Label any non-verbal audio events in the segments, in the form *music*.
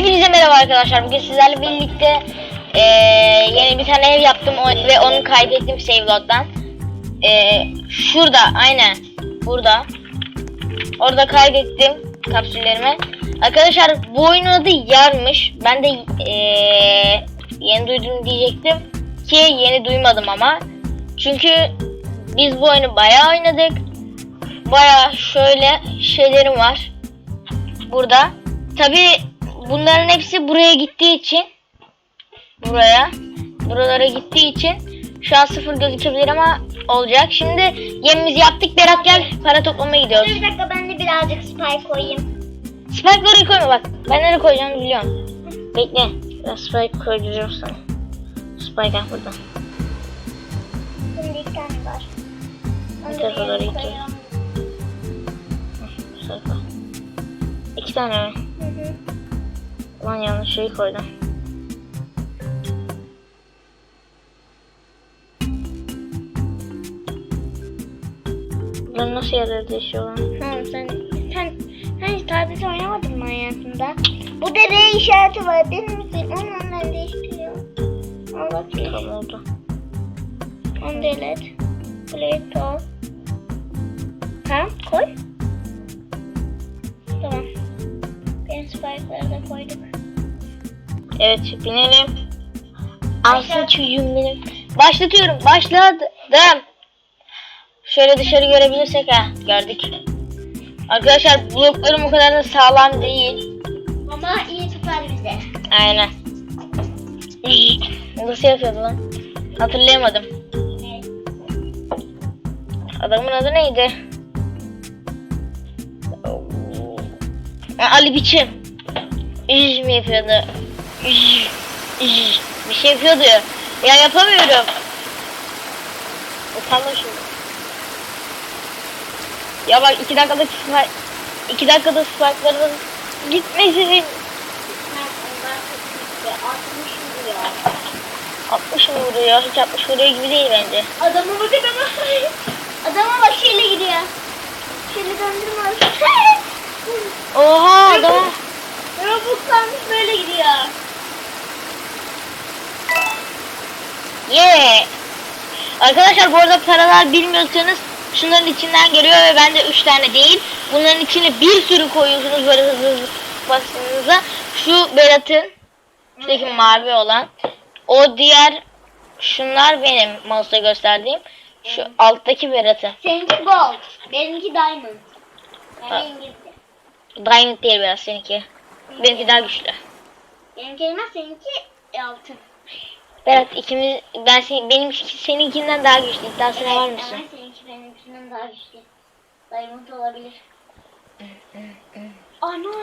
Hepinize merhaba arkadaşlar. Bugün sizlerle birlikte eee, yeni bir tane ev yaptım ve onu kaydettim Saveload'dan. Eee şurada aynen burada. Orada kaydettim kapsüllerimi. Arkadaşlar bu oyunun adı Yarmış. Ben de eee, yeni duydum diyecektim ki yeni duymadım ama. Çünkü biz bu oyunu bayağı oynadık. Bayağı şöyle şeylerim var. Burada. Tabi bunların hepsi buraya gittiği için buraya buralara gittiği için şu an sıfır gözükebilir ama olacak. Şimdi yemimizi yaptık. Berat gel para toplamaya gidiyoruz. Bir dakika ben de birazcık spike koyayım. Spike oraya koyma bak. Ben nereye koyacağımı biliyorum. Bekle. Ben spike koyacağım sana. Spike ah burada. Şimdi iki tane var. Bir iki? koyuyorum. Bu sayfa. İki tane mi? Lan yanlış şeyi koydum. Ben nasıl yerlere değişiyor lan? Tamam sen sen sen hiç tablet oynamadın mı hayatında? Bu da R işareti var değil mi? Onu ondan değiştiriyor. Al bakayım. Tamam oldu. Onu delete. Play store. Tamam koy. Koyduk. Evet binelim. Alsın çocuğum benim. Başlatıyorum. Başladım. Şöyle dışarı görebilirsek ha. Gördük. Arkadaşlar bloklarım o kadar da sağlam değil. Ama iyi tutar bize. Aynen. Nasıl yapıyordu lan? Hatırlayamadım. Evet. Adamın adı neydi? Ali Biçim. İz mi yapıyordu? İz, iz. Bir şey yapıyordu. Ya yapamıyorum. Utandım şimdi. Ya bak iki dakikada spike, iki dakikada spike'ların gitmesi. Ve 60 vuruyor. 60 mı vuruyor? Hiç 60 vuruyor gibi değil bence. Adama bak adama. Adama bak şeyle gidiyor. Şeyle döndürme. Oha adam. Robux'lanmış böyle gidiyor. Yeah. Arkadaşlar bu arada paralar bilmiyorsanız şunların içinden geliyor ve bende 3 tane değil. Bunların içine bir sürü koyuyorsunuz böyle hızlı hızlı bastığınızda. Şu Berat'ın şuradaki mavi olan. O diğer şunlar benim mouse'da gösterdiğim. Şu alttaki Berat'ın. Seninki gold. Benimki diamond. Yani İngilizce. Diamond değil biraz seninki. Benimki daha güçlü. Benimki elmas, seninki altın. Berat ikimiz ben senin, benim seninkinden daha güçlü. İddiasına var mısın? Ama seninki benimkinden daha güçlü. Diamond olabilir. Ana.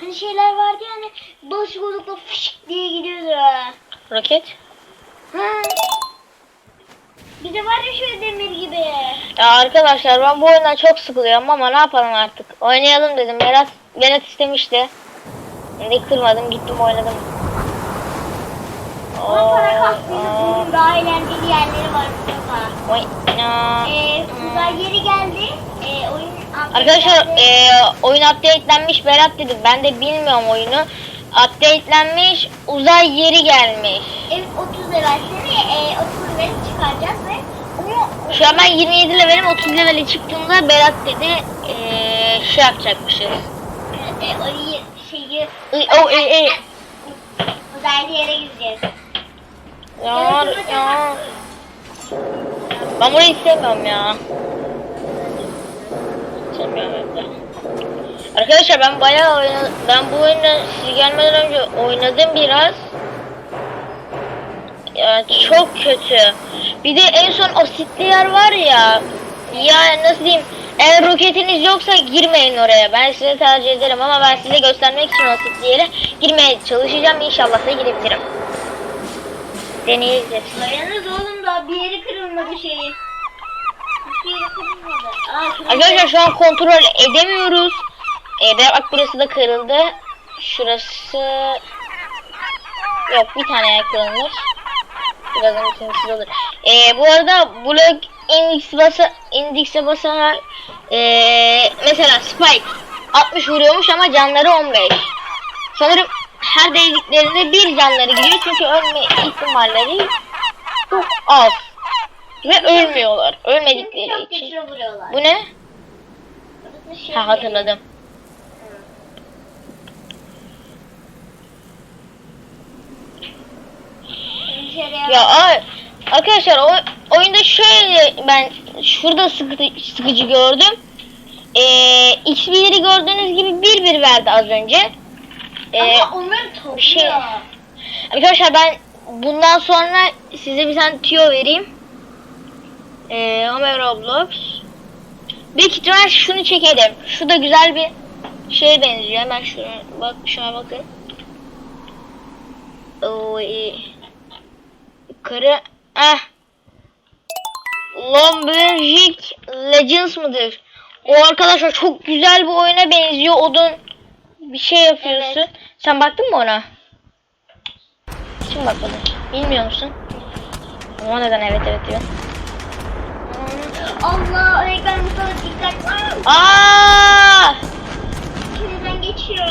Hani şeyler vardı ya hani basıyorduk fışık diye gidiyordu. Roket. Ha. Bir de var ya şöyle demir gibi. Ya arkadaşlar ben bu oyundan çok sıkılıyorum ama ne yapalım artık. Oynayalım dedim. Berat, Berat istemişti. Ben de kırmadım gittim oynadım. Ama para. Bunun daha eğlenceli yerleri var Mustafa. oyna. Ee, uzay yeri geldi. Ee, oyun Arkadaşlar e, oyun update'lenmiş Berat dedi. Ben de bilmiyorum oyunu. Update'lenmiş uzay yeri gelmiş. Evet 30 level seni e, 30 level çıkaracağız ve onu Şu an ben 27 levelim 30 levele çıktığımda Berat dedi e, şey yapacakmışız. E, orayı şeyi Iy, O, e, e. uzaylı yere gideceğiz. Ya, ya. Ben burayı sevmiyorum ya. Sevmiyorum evde. Arkadaşlar ben bayağı oynadım. Ben bu oyunu siz gelmeden önce oynadım biraz. Ya çok kötü. Bir de en son asitli yer var ya. Ya nasıl diyeyim? Eğer roketiniz yoksa girmeyin oraya. Ben size tercih ederim ama ben size göstermek için o yere girmeye çalışacağım. İnşallah da girebilirim. Deneyeceğiz. Dayanız oğlum da bir yeri kırılmadı şeyi. Bir yeri kırılmadı. Aa, Arkadaşlar şu an kontrol edemiyoruz. Ee, bak burası da kırıldı. Şurası yok bir tane kırılmış. Birazdan ikincisi olur. Ee, bu arada blok index basa index'e basarak ee, mesela spike 60 vuruyormuş ama canları 15. Sanırım her değdiklerinde bir canları gidiyor çünkü ölme ihtimalleri çok az. Ve ölmüyorlar. Ölmedikleri Çok için. Bu ne? Şey Ha hatırladım. Ya ay, arkadaşlar o oyunda şöyle ben şurada sıkıcı, sıkıcı gördüm. Ee, XP'leri gördüğünüz gibi bir bir verdi az önce. Ee, Ama onları bir şey- arkadaşlar ben bundan sonra size bir tane tüyo vereyim. Ee, Homer Roblox. Büyük ihtimal şunu çekelim. Şu da güzel bir şeye benziyor. Hemen şuna bak şuna bakın. Oo, iyi. Yukarı. Ah. Lumberjick Legends mıdır? O arkadaşlar çok güzel bir oyuna benziyor. Odun bir şey yapıyorsun. Evet. Sen baktın mı ona? Hiç mi bakmadın? Bilmiyor musun? Ama neden evet evet diyor. Allah ekran bu kadar dikkat. Aa! İçinden geçiyor.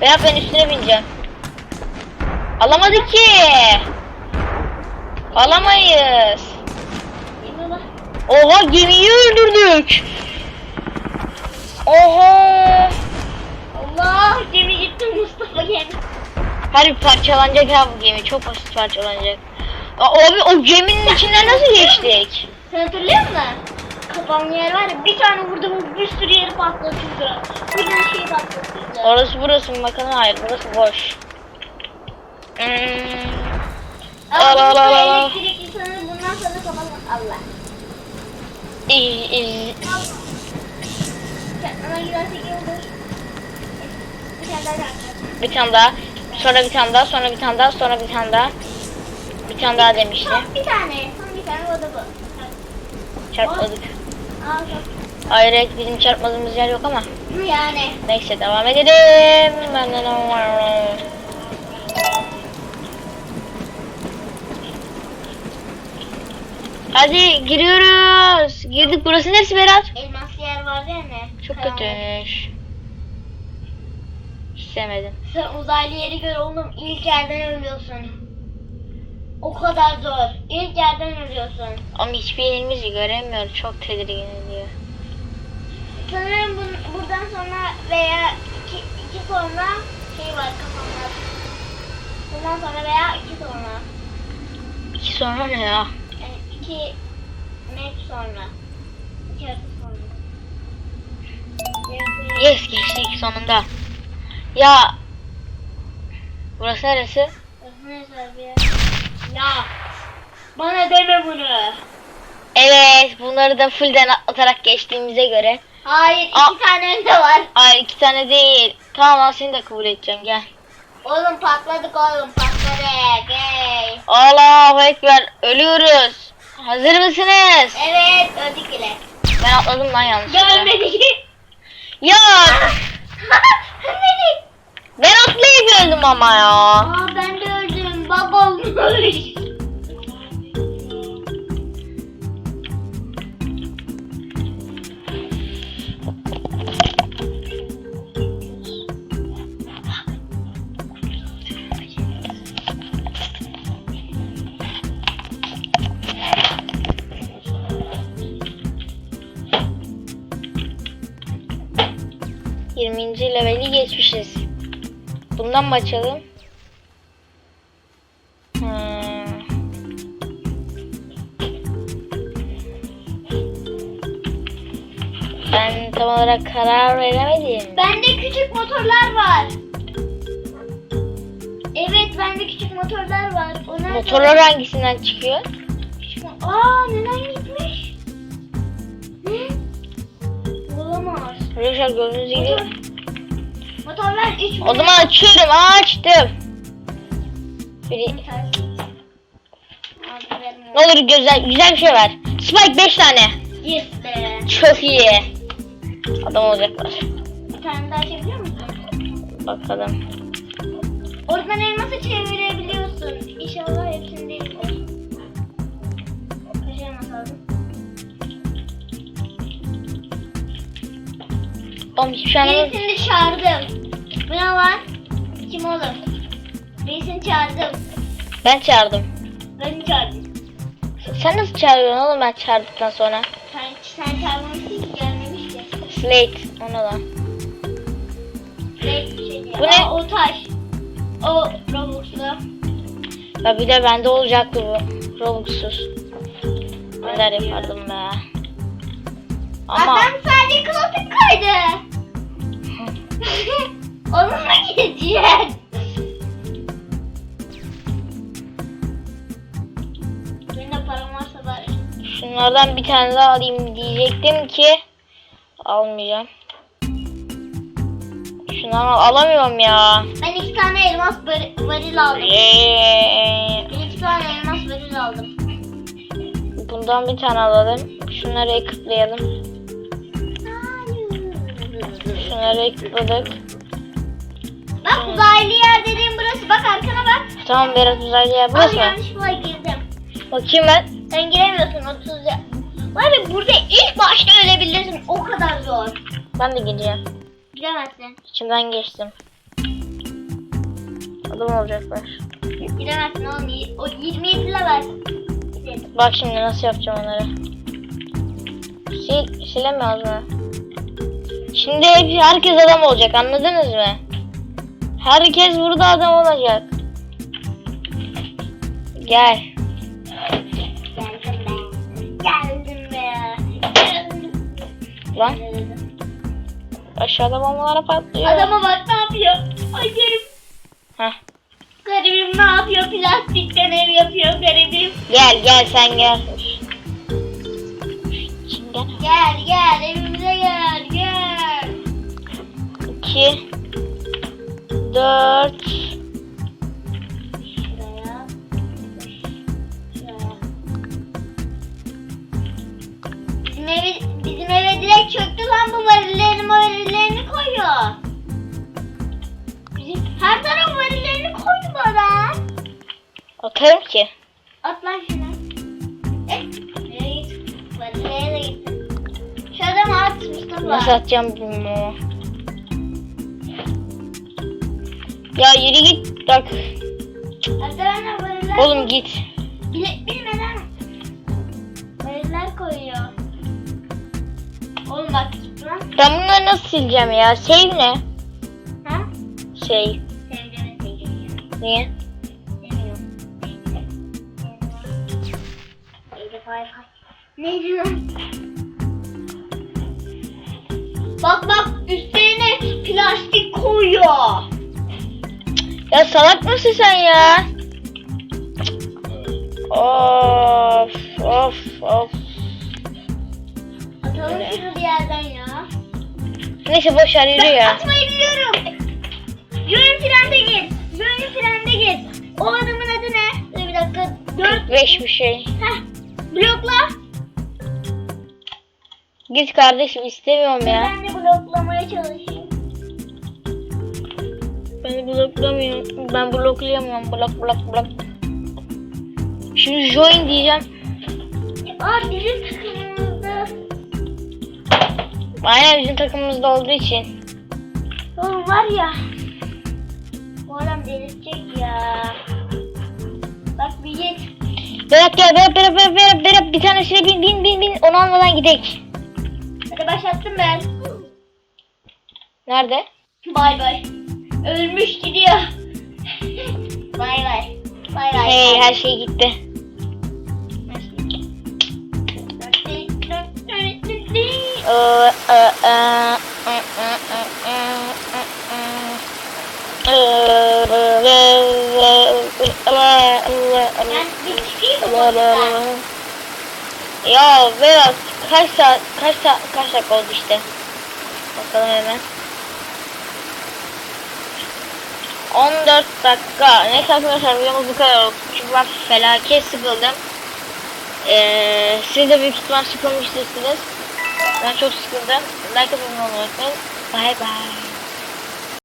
Berat ben üstüne bineceğim. Alamadık ki. Alamayız. Oha gemiyi öldürdük. Oha. Allah gemi gitti Mustafa gemi. Her bir parçalanacak ha bu gemi. Çok basit parçalanacak. Abi o geminin içinden nasıl geçtik? Sen hatırlıyor musun? Kapan yer var ya bir tane vurdum bir sürü yeri patlatıyordu. Bir tane şey patlatıyordu. Orası burası mı bakalım? Hayır burası boş. Hmm. Elektrikli sanırım bundan sonra kapatalım. Allah. Gidersek iyi olur. Bir tane daha yapacağız. Bir tane daha. Sonra bir tane daha. Sonra bir tane daha. Sonra bir tane daha. Bir tane daha demişti. Son bir tane. Son bir tane o da bu. Çarpmadık. Ayrıca bizim çarpmadığımız yer yok ama. Yani. Neyse devam edelim. Benden var. Hadi giriyoruz. Girdik. Burası neresi Berat? Elmas yer vardı ya ne? Çok Karanlık. kötüymüş. Hiç sevmedim. Sen uzaylı yeri gör oğlum ilk yerden ölüyorsun. O kadar zor. İlk yerden ölüyorsun. Ama hiçbir yerimizi göremiyoruz. Çok tedirgin ediyor. Sanırım bun- buradan sonra veya iki, iki sonra şey var kafamda. Bundan sonra veya iki sonra. İki sonra ne ya? İki map sonra. İki hafta sonra. Yes geçtik sonunda. Ya. Burası neresi? Yer. Ya. Bana deme bunu. Evet bunları da fullden atlatarak geçtiğimize göre. Hayır iki Aa. tane önde var. Ay iki tane değil. Tamam lan seni de kabul edeceğim gel. Oğlum patladık oğlum patladık. Hey. Allahu Ekber ölüyoruz. Hazır mısınız? Evet öldük bile. Ben atladım lan yanlışlıkla. Görmedik. Ya Görmedik. *laughs* ben atlayıp öldüm ama ya. Aa ben de öldüm. Baba olmuş. *laughs* leveli geçmişiz. Bundan mı açalım? Hmm. Ben tam olarak karar veremedim. Bende küçük motorlar var. Evet bende küçük motorlar var. Onlar Motorlar hangisinden çıkıyor? Küçük mo- Aa neden gitmiş? Hı? Olamaz. Arkadaşlar gördüğünüz gibi. Motor. Motorlar 3 O zaman açıyorum. Açtım. Biri... Ne olur güzel, güzel bir şey ver. Spike 5 tane. Yes be. Çok iyi. Adam olacaklar. Bir tane daha çevirebiliyor musun? Bakalım. Oradan elması çevirebiliyorsun. İnşallah hepsini değildir. Oğlum hiçbir şey anlamadım. Birisini çağırdım. Bu ne lan? oğlum. Birisini çağırdım. Ben çağırdım. Beni çağırdım. Sen nasıl çağırıyorsun oğlum ben çağırdıktan sonra? Sen, sen çağırmamışsın ki gelmemiş ki. Slate ona da. Ne bir şey diyor. Bu ne? Aa, o taş. O Robux'lu. Ya bir de bende olacaktı bu. Robux'suz. Neler yapardım be. Ama Adam sadece klasik koydu. *laughs* Onunla gideceğiz. Benim de param varsa bari. şunlardan bir tane daha alayım diyecektim ki almayacağım. Şunları alamıyorum ya. Ben iki tane elmas bar- varil aldım. Eee, Ben iki tane elmas varil aldım. bundan bir tane alalım. Şunları ekipleyelim. Şunları ekipledik. Bak uzaylı yer dediğim burası. Bak arkana bak. Tamam Berat uzaylı yer burası mı? yanlışlıkla girdim. Bakayım ben. Sen giremiyorsun 30 ya. Var ya burada ilk başta ölebilirsin. O kadar zor. Ben de gideceğim. Giremezsin. İçimden geçtim. Adam olacaklar. Giremezsin oğlum. Y- O 27 level. Bak şimdi nasıl yapacağım onları. Sil, silemiyoruz mu? Şimdi hep- herkes adam olacak anladınız mı? Herkes burada adam olacak. Gel. Geldim be. Geldim be. Lan aşağıda bombalara patlıyor. Adama bak ne yapıyor. Ay garip. Heh. Garibim ne yapıyor? Plastikten ev yapıyor garibim. Gel gel sen gel. Gel gel evimize gel. 2 4 Şuraya. Şuraya. Bizim eve, bizim eve direkt çöktü lan bu varillerini varillerini koyuyor. Bizim her taraf varillerini koydu bu adam. Atarım ki. At lan şunu. Eh, nereye git? Varillere de gitsin. Şu adamı at Mustafa. Nasıl atacağım bilmiyorum Ya yürü git bak. Arkadaşlar. Oğlum git. Bile, bilmeden variller koyuyor. Oğlum bak git lan. Ben bunları nasıl sileceğim ya? Save ne? Ha? Save. Sevdiğimi sevdiğimi. Niye? Sevmiyorum. Neydi lan? Bak bak üstlerine plastik koyuyor. Ya salak mısın sen ya? Of of of. Atalım şunu bir yerden ya. Neyse boş ver yürü ya. atmayı biliyorum. Yön frende git. Yön frende git. O adamın adı ne? Dur bir dakika. Dört. 45 bir şey. Heh. Blokla. Git kardeşim istemiyorum ya. Ben de bloklamaya çalışayım. Ben bloklamıyorum. Ben bloklayamıyorum. Blok blok blok. Şimdi join diyeceğim. Aa bizim takımımızda. Aynen bizim takımımızda olduğu için. Oğlum var ya. Bu adam delirtecek ya. Bak bir git. Berat gel Berat Berat Berat Berat, Berat bir tanesine bin bin bin bin onu almadan gidek. Hadi başlattım ben. Nerede? Bay bay. Ölmüş gidiyor. bay bay. Bay bay. Hey her şey gitti. Ee, e, e, e, e, e, e? Ya Berat kaç saat kaç saat kaç dakika oldu işte. Bakalım hemen. 14 dakika. Neyse arkadaşlar videomuz bu kadar oldu. Çünkü ben felaket sıkıldım. Ee, siz de büyük ihtimal sıkılmışsınız. Ben çok sıkıldım. Like atmayı unutmayın. Bye bye.